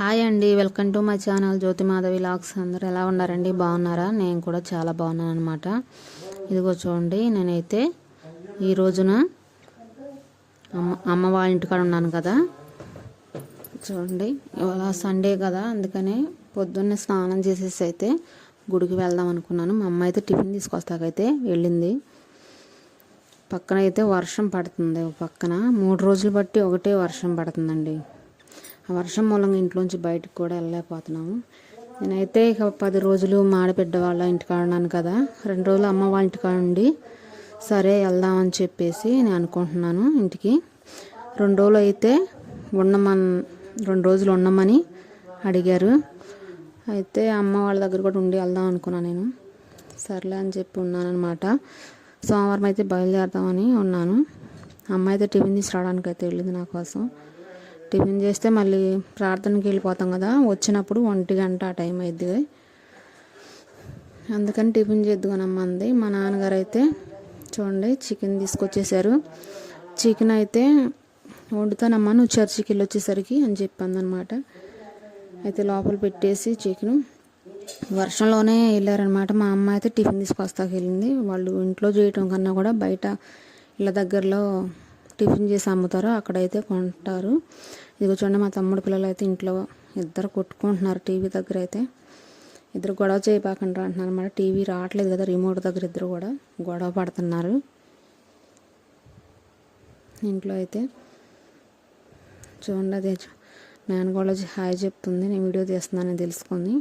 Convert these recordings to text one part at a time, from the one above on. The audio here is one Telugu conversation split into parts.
హాయ్ అండి. Welcome to my channel Jyothi Madhavi lakhs. అందరు ఎలా ఉన్నారండి? బాగున్నారా? నేను కూడా చాలా బాగున్నాను అనమాట ఇదిగో చూడండి నేనైతే ఈ రోజున అమ్మ అమ్మ వాళ్ళ ఇంటికాడ ఉన్నాను కదా. చూడండి ఇవాళ సండే కదా. అందుకనే పొద్దున్నే స్నానం చేసేసి అయితే గుడికి వెళ్దాం అనుకున్నాను. మా అమ్మ అయితే టిఫిన్ తీసుకొస్తాకైతే వెళ్ళింది. పక్కన అయితే వర్షం పడుతుంది. పక్కన మూడు రోజులు బట్టి ఒకటే వర్షం పడుతుందండి. వర్షం మూలంగా ఇంట్లోంచి బయటకు కూడా వెళ్ళలేకపోతున్నాము. నేనైతే ఇక పది రోజులు మాడబిడ్డ వాళ్ళ ఇంటికాడ ఉన్నాను కదా. రెండు రోజులు అమ్మ వాళ్ళ ఇంటికాడ ఉండి సరే వెళ్దామని చెప్పేసి నేను అనుకుంటున్నాను ఇంటికి. రెండు రోజులు అయితే ఉండమన్ రెండు రోజులు ఉండమని అడిగారు. అయితే అమ్మ వాళ్ళ దగ్గర కూడా ఉండి వెళ్దాం అనుకున్నాను నేను. సర్లే అని చెప్పి ఉన్నానమాట సోమవారం అయితే బయలుదేరదామని ఉన్నాను. అమ్మ అయితే టిఫిన్ తీసుకురావడానికి అయితే వెళ్ళింది నా కోసం. టిఫిన్ చేస్తే మళ్ళీ ప్రార్థనకి వెళ్ళిపోతాం కదా వచ్చినప్పుడు ఒంటి గంట ఆ టైం అయింది అందుకని టిఫిన్ చేద్దుగానమ్మ అంది. మా నాన్నగారు అయితే చూడండి చికెన్ తీసుకొచ్చేసారు. చికెన్ అయితే వండుతానమ్మా నువ్వు చర్చికి వెళ్ళి వచ్చేసరికి అని చెప్పిందనమాట. అయితే లోపల పెట్టేసి చికెన్. వర్షంలోనే వెళ్ళారనమాట. మా అమ్మ అయితే టిఫిన్ తీసుకొస్తాకి వెళ్ళింది. వాళ్ళు ఇంట్లో చేయటం కన్నా కూడా బయట ఇళ్ళ దగ్గరలో టిఫిన్ చేసి అమ్ముతారు అక్కడైతే కొంటారు. ఇదిగో చూడండి మా తమ్ముడు పిల్లలు అయితే ఇంట్లో ఇద్దరు కొట్టుకుంటున్నారు టీవీ దగ్గర అయితే ఇద్దరు గొడవ చేయబాకండి అంటున్నారు. అనమాట టీవీ రావట్లేదు కదా రిమోట్ దగ్గర ఇద్దరు కూడా గొడవ పడుతున్నారు. ఇంట్లో అయితే చూడండి అదే నేను కూడా హాయ్ చెప్తుంది. నేను వీడియో తీస్తున్నానని తెలుసుకొని.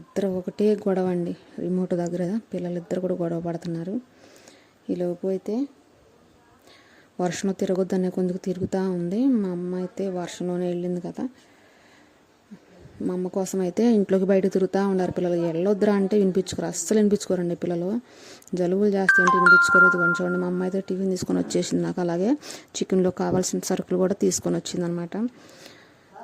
ఇద్దరు ఒకటే గొడవ అండి రిమోట్ దగ్గర. పిల్లలు ఇద్దరు కూడా గొడవ పడుతున్నారు. ఈలోపు అయితే వర్షంలో తిరగొద్దనే కొందుకు తిరుగుతూ ఉంది. మా అమ్మ అయితే వర్షంలోనే వెళ్ళింది కదా. మా అమ్మ కోసం అయితే ఇంట్లోకి బయట తిరుగుతూ ఉన్నారు పిల్లలు. వెళ్ళొద్దురా అంటే వినిపించుకోరు. అస్సలు వినిపించుకోరండి పిల్లలు. జలుబులు జాస్తి అంటే వినిపించుకోరు. ఇదిగోండి చూడండి. మా అమ్మ అయితే టిఫిన్ తీసుకొని వచ్చేసింది నాకు. అలాగే చికెన్లో కావాల్సిన సరుకులు కూడా తీసుకొని వచ్చింది అనమాట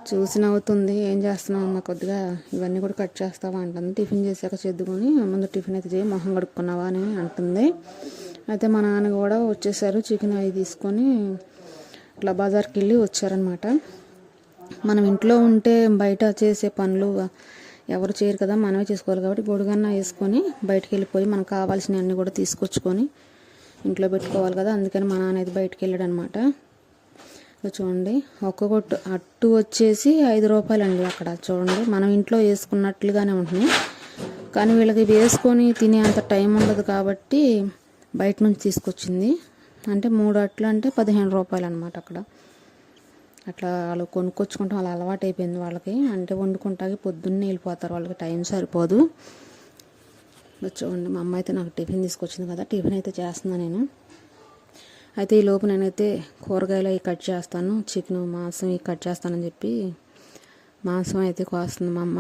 చూసి నవ్వుతుంది ఏం చేస్తున్నావు అమ్మ? కొద్దిగా ఇవన్నీ కూడా కట్ చేస్తావా అంటుంది. టిఫిన్ చేశాక చేద్దుకొని ముందు టిఫిన్ అయితే చేయి. మొహం కడుక్కున్నావా అని అంటుంది. అయితే మా నాన్న కూడా వచ్చేసారు చికెన్ అవి తీసుకొని ఇట్లా బజార్కి వెళ్ళి వచ్చారనమాట మనం ఇంట్లో ఉంటే బయట చేసే పనులు ఎవరు చేయరు కదా మనమే చేసుకోవాలి కాబట్టి గొడుగన్న వేసుకొని బయటకు వెళ్ళిపోయి మనకు కావాల్సినవన్నీ కూడా తీసుకొచ్చుకొని ఇంట్లో పెట్టుకోవాలి కదా అందుకని మా నాన్న అయితే బయటకు వెళ్ళాడు అనమాట చూడండి ఒక్కొక్కటి అట్టు వచ్చేసి ఐదు రూపాయలండి అక్కడ చూడండి. మనం ఇంట్లో వేసుకున్నట్లుగానే ఉంటుంది కానీ వీళ్ళకి వేసుకొని తినే అంత టైం ఉండదు కాబట్టి బయట నుంచి తీసుకొచ్చింది. అంటే మూడు అట్లు అంటే పదిహేను రూపాయలు అనమాట అక్కడ. అట్లా వాళ్ళు కొనుక్కొచ్చుకుంటాం. అలా అలవాటు అయిపోయింది వాళ్ళకి. అంటే వండుకుంటాకి పొద్దున్నే వెళ్ళిపోతారు. వాళ్ళకి టైం సరిపోదు. చూడండి మా అమ్మ అయితే నాకు టిఫిన్ తీసుకొచ్చింది కదా. టిఫిన్ అయితే చేస్తున్నాను నేను. అయితే ఈ లోపు నేనైతే కూరగాయలు అవి కట్ చేస్తాను. చికెన్ మాంసం ఇవి కట్ చేస్తానని చెప్పి మాంసం అయితే కోస్తుంది మా అమ్మ.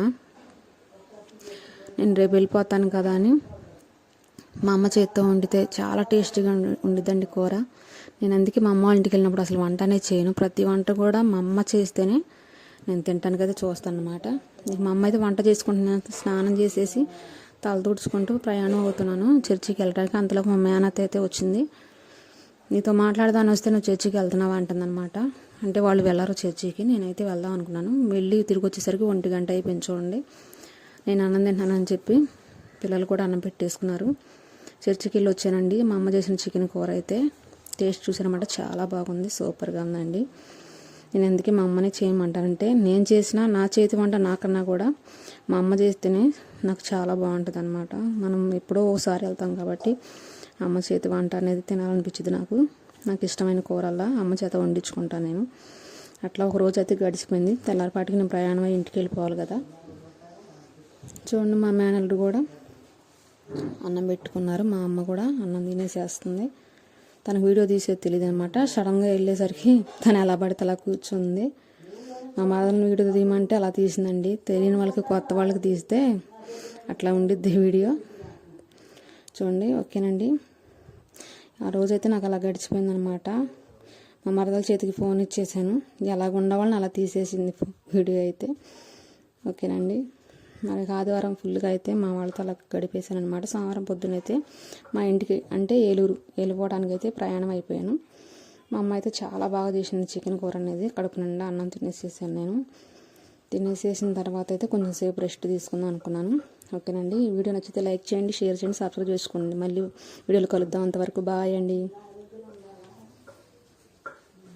నేను రేపు వెళ్ళిపోతాను కదా అని మా అమ్మ చేత్తో వండితే చాలా టేస్టీగా ఉండిద్దండి కూర. నేను అందుకే మా అమ్మ వాళ్ళ ఇంటికి వెళ్ళినప్పుడు అసలు వంట అనేది చేయను. ప్రతి వంట కూడా మా అమ్మ చేస్తేనే నేను తింటానికి అయితే చూస్తాను అనమాట మా అమ్మ అయితే వంట చేసుకుంటున్నాను. స్నానం చేసేసి తల తుడుచుకుంటూ ప్రయాణం అవుతున్నాను. చర్చికి వెళ్ళడానికి అంతలోకి మా మేనత్త అయితే వచ్చింది. నీతో మాట్లాడదాని వస్తే నువ్వు చర్చికి వెళ్తున్నావా అంటుందన్నమాట. అంటే వాళ్ళు వెళ్ళరు చర్చికి. నేనైతే వెళ్దాం అనుకున్నాను. వెళ్ళి తిరిగి వచ్చేసరికి ఒంటి గంట అయిపోయింది చూడండి. నేను అన్నం తింటానని చెప్పి పిల్లలు కూడా అన్నం పెట్టేసుకున్నారు. చర్చికి వెళ్ళి వచ్చానండి మా అమ్మ చేసిన చికెన్ కూర అయితే టేస్ట్ చూసానమాట చాలా బాగుంది. సూపర్గా ఉందండి. నేను అందుకే మా అమ్మనే చేయమంటానంటే నేను చేసిన నా చేతి వంట నాకన్నా కూడా మా అమ్మ చేస్తేనే నాకు చాలా బాగుంటుంది అనమాట మనం ఎప్పుడో ఒకసారి వెళ్తాం కాబట్టి అమ్మ చేతి వంట అనేది తినాలనిపించింది నాకు. నాకు ఇష్టమైన కూరల్లా అమ్మ చేత వండించుకుంటాను నేను. అట్లా ఒక రోజు అయితే గడిచిపోయింది. తెల్లారిపాటికి నేను ప్రయాణం అయ్యి ఇంటికి వెళ్ళిపోవాలి కదా. చూడండి మా మేనల్లుడు కూడా అన్నం పెట్టుకున్నారు. మా అమ్మ కూడా అన్నం తినేసేస్తుంది. తనకు వీడియో తీసేది తెలియదు అనమాట సడన్గా వెళ్ళేసరికి తను ఎలా పడితే అలా కూర్చుంది. మా మదర్ని వీడియో తీయమంటే అలా తీసిందండి. తెలియని వాళ్ళకి కొత్త వాళ్ళకి తీస్తే అట్లా ఉండిద్ది వీడియో. చూడండి ఓకేనండి. ఆ రోజైతే నాకు అలా గడిచిపోయిందనమాట మా మరదల చేతికి ఫోన్ ఇచ్చేసాను. ఎలాగ ఉండవాళ్ళని అలా తీసేసింది వీడియో అయితే. ఓకేనండి. మరి ఆదివారం ఫుల్గా అయితే మా వాళ్ళతో అలా గడిపేశాను అనమాట సోమవారం పొద్దునైతే మా ఇంటికి అంటే ఏలూరు వెళ్ళిపోవడానికి అయితే ప్రయాణం అయిపోయాను. మా అమ్మ అయితే చాలా బాగా చేసింది చికెన్ కూర అనేది. కడుపు నిండా అన్నం తినేసేసాను నేను. తినేసేసిన తర్వాత అయితే కొంచెం సేపు రెస్ట్ తీసుకుందాం అనుకున్నాను. ఓకేనండి. ఈ వీడియో నచ్చితే లైక్ చేయండి షేర్ చేయండి సబ్స్క్రైబ్ చేసుకోండి. మళ్ళీ వీడియోలు కలుద్దాం. అంతవరకు బాయ్ అండి.